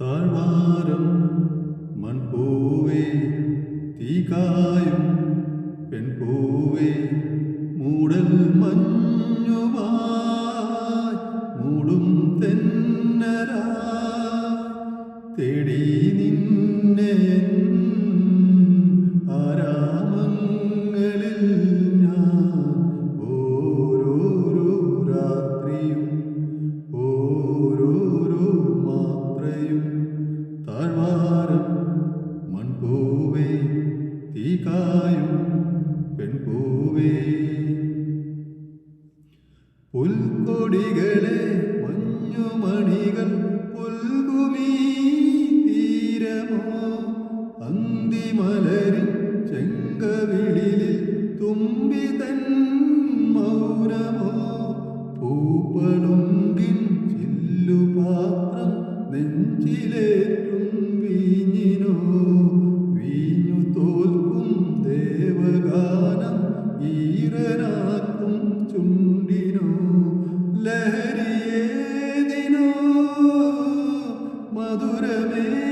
താഴ്വാരം മൺപൂവേ തീകായും പെൺപൂവേ മൂടൽ മഞ്ഞുമായി മൂടും തെന്നരാ തേടി നിന്നെ തീകായും പെൺപൂവേ. പുൽക്കൊടികളെ മഞ്ഞുമണികൾ പുൽകുമീ തീരമോ? അന്തിമലരിൻ ചെങ്കവിളിലിൽ തുമ്പിതൻ മൗനമോ പൂപ്പളുങ്കിൻ ചില്ലുപാത്രം നെഞ്ചിലേറ്റും ചുണ്ടിനോ ലഹരിയേതിനോ മധുരമേ